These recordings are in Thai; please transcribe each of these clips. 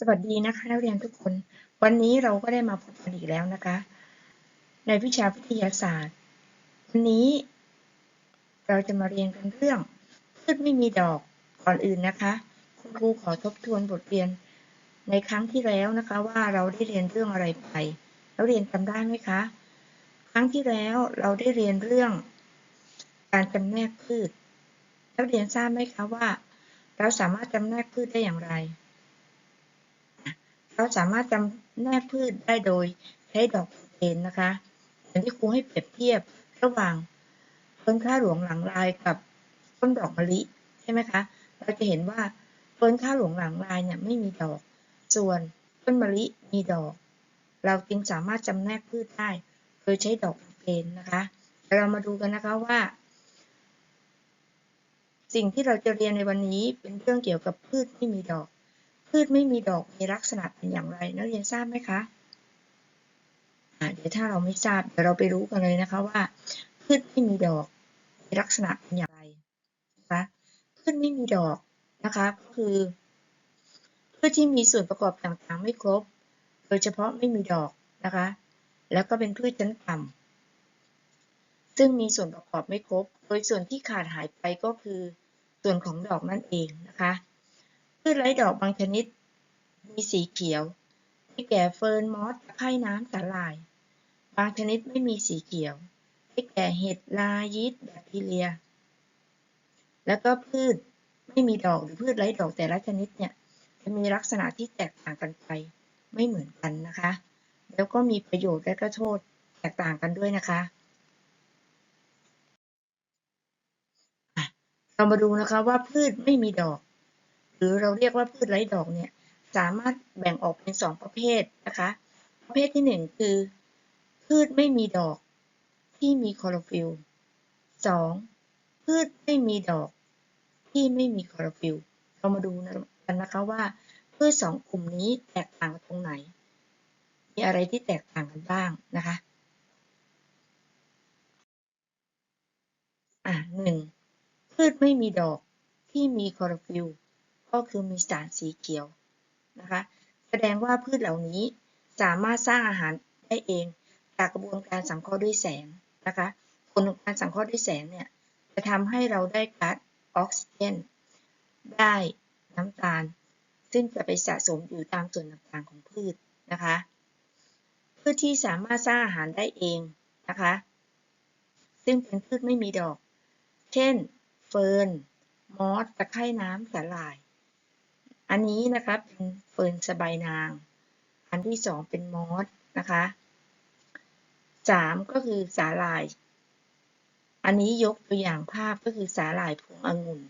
สวัสดีนะคะนักเรียนทุกคน วันนี้เราก็ได้มาพบกันอีกแล้วนะคะ ในวิชาวิทยาศาสตร์ วันนี้เราจะมาเรียนกันเรื่องพืชไม่มีดอกก่อนอื่นนะคะ คุณครูขอทบทวนบทเรียนในครั้งที่แล้วนะคะว่าเราได้เรียนเรื่องอะไรไป แล้วเรียนจำได้ไหมคะ ครั้งที่แล้วเราได้เรียนเรื่อง การจำแนกพืชนักเรียนทราบไหมคะว่า เราสามารถจำแนกพืชได้อย่างไร เราสามารถจำแนกพืชได้โดยใช้ดอกโปรเทนนะคะอย่างที่ครูให้เปรียบเทียบระหว่างต้นข้าหลวงหลังลายกับต้นดอกมะลิใช่ไหมคะเราจะเห็นว่าต้นข้าหลวงหลังลายเนี่ยไม่มีดอก ส่วนต้นมะลิมีดอก เราจึงสามารถจำแนกพืชได้โดยใช้ดอกโปรเทนนะคะเรามาดูกันนะคะว่า สิ่งที่เราจะเรียนในวันนี้เป็นเรื่องเกี่ยวกับพืชที่มีดอก พืชไม่มีดอกมีลักษณะเป็นอย่างไร นักเรียนทราบไหมคะเดี๋ยวถ้าเราไม่ทราบเดี๋ยวเราไปรู้กันเลยนะคะว่า พืชไม่มีดอกมีลักษณะเป็นอย่างไรนะคะพืชไม่มีดอกนะคะก็คือพืชที่มีส่วนประกอบต่างๆ ไม่ครบ โดยเฉพาะไม่มีดอกนะคะ แล้วก็เป็นพืชชั้นต่ำซึ่งมีส่วนประกอบไม่ครบ โดยส่วนที่ขาดหายไปก็คือส่วนของดอกนั่นเองนะคะ พืชไร้ดอกบางชนิด มีสีเขียวได้แก่เฟิร์นมอสไข่น้ำสาหร่าย บางชนิดไม่มีสีเขียวได้แก่เห็ดลายิดแบคทีเรีย แล้วก็พืชไม่มีดอกหรือพืชไร้ดอกแต่ละชนิดเนี่ยจะมีลักษณะที่แตกต่างกันไปไม่เหมือนกันนะคะ แล้วก็มีประโยชน์และก็โทษแตกต่างกันด้วยนะคะ เรามาดูนะคะว่าพืชไม่มีดอก รือเราเรียกว่าพืชไร้ดอกเนี่ยสามารถแบ่งออกเป็นสองประเภทนะคะ ประเภทที่หนึ่งคือ พืชไม่มีดอกที่มีคลอโรฟิลล์สองพืชไม่มีดอกที่ไม่มีคลอโรฟิลล์ เรามาดูกันนะคะว่า พืชสองกลุ่มนี้แตกต่างกันตรงไหน มีอะไรที่แตกต่างกันบ้างนะคะอะหนึ่งพืชไม่มีดอกที่มีคลอโรฟิลล์ ก็คือมีสารสีเขียวนะคะแสดงว่าพืชเหล่านี้สามารถสร้างอาหารได้เอง จากกระบวนการสังเคราะห์ด้วยแสงนะคะผลของการสังเคราะห์ด้วยแสงเนี่ยจะทำให้เราได้ก๊าซออกซิเจนได้น้ำตาล ซึ่งจะไปสะสมอยู่ตามส่วนต่างๆของพืชนะคะพืชที่สามารถสร้างอาหารได้เองนะคะซึ่งเป็นพืชไม่มีดอก เช่น เฟิร์น มอสตะไคร่น้ำสาหร่าย อันนี้นะคะเป็นเฟิร์นสบายนาง อันที่สองเป็นมอสนะคะสามก็คือสาหร่าย อันนี้ยกตัวอย่างภาพก็คือสาหร่ายพวงองุ่น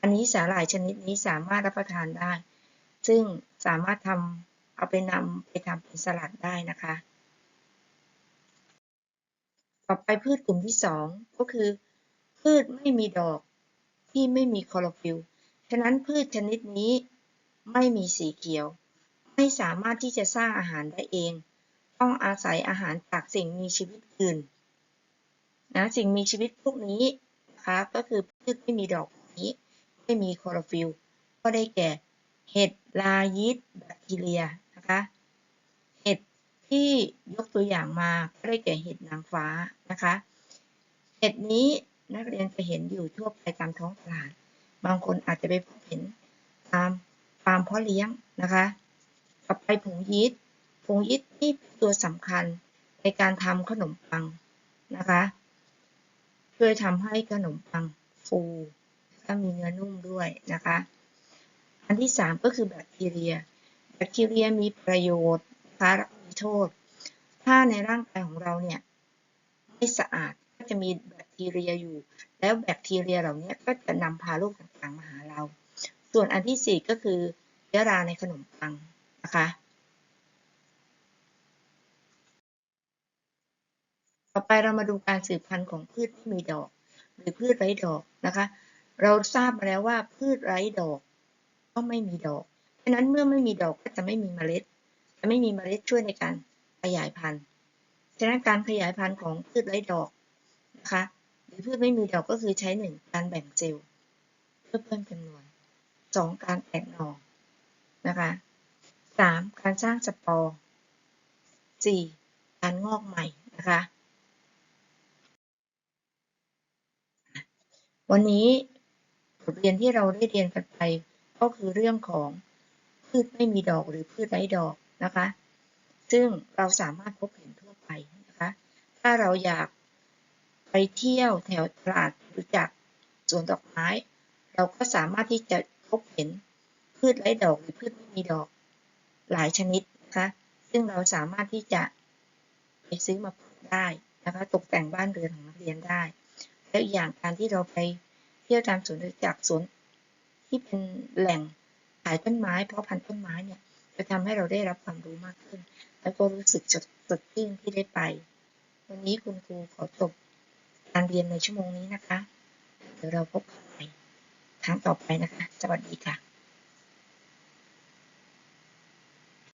อันนี้สาหร่ายชนิดนี้สามารถรับประทานได้ ซึ่งสามารถทำเอาไปนำไปทำเป็นสลัดได้นะคะ ต่อไปพืชกลุ่มที่สองก็คือ พืชไม่มีดอกที่ไม่มีคลอโรฟิลล์ฉะนั้นพืชชนิดนี้ ไม่มีสีเขียว ไม่สามารถที่จะสร้างอาหารได้เอง ต้องอาศัยอาหารจากสิ่งมีชีวิตอื่นนะสิ่งมีชีวิตพวกนี้นะคะก็คือพืชไม่มีดอกนี้ไม่มีคลอโรฟิลล์ก็ได้แก่เห็ดลายิดแบคทีเรียนะคะเห็ดที่ยกตัวอย่างมาก็ได้แก่เห็ดนางฟ้านะคะเห็ดนี้นักเรียนจะเห็นอยู่ทั่วไปตามท้องตลาด บางคนอาจจะไปพบเห็นาร์มเพาะเลี้ยงนะคะต่อไปผงยีสต์ผงยีสต์นี่เป็นตัวสำคัญในการทำขนมปังนะคะช่วยทำให้ขนมปังฟูและมีเนื้อนุ่มด้วยนะคะอันที่สามก็คือแบคทีเรีย แบคทีเรียมีประโยชน์นะคะมีโทษ ถ้าในร่างกายของเราเนี่ยไม่สะอาดก็จะมีแบคทีเรียอยู่ แล้วแบคทีเรียเหล่านี้ก็จะนำพาโรคต่างๆมาหาเรา ส่วนอันที่สี่ก็คือ อราในขนมปังนะคะ ต่อไปเรามาดูการสืบพันธุ์ของพืชที่มีดอก หรือพืชไร้ดอกนะคะ เราทราบมาแล้วว่าพืชไร้ดอกก็ไม่มีดอกฉะนั้นเมื่อไม่มีดอกก็จะไม่มีเมล็ด จะไม่มีเมล็ดช่วยในการขยายพันธุ์ ฉะนั้นการขยายพันธุ์ของพืชไร้ดอกนะคะหรือพืชไม่มีดอกก็คือใช้หนึ่งการแบ่งเซลล์เพื่อเพิ่มจำนวนสองการแตกหน่อ นะคะสามการสร้างสปอร์สี่การงอกใหม่นะคะวันนี้บทเรียนที่เราได้เรียนกันไปก็คือเรื่องของพืชไม่มีดอกหรือพืชไร้ดอกนะคะ ซึ่งเราสามารถพบเห็นทั่วไปนะคะ ถ้าเราอยากไปเที่ยวแถวตลาดหรือจากสวนดอกไม้ เราก็สามารถที่จะพบเห็น พืชไร้ดอกหรือพืชไม่มีดอกหลายชนิดนะคะ ซึ่งเราสามารถที่จะไปซื้อมาปลูกได้นะคะตกแต่งบ้านเรือนของนักเรียนได้ แล้วอีกอย่างการที่เราไปเที่ยวตามสวนจากสวนที่เป็นแหล่งขายต้นไม้เพราะพันธุ์ต้นไม้เนี่ยจะทำให้เราได้รับความรู้มากขึ้น แล้วก็รู้สึกสดชื่นที่ได้ไป วันนี้คุณครูขอจบการเรียนในชั่วโมงนี้นะคะ เดี๋ยวเราพบกันใหม่ครั้งต่อไปนะคะ สวัสดีค่ะ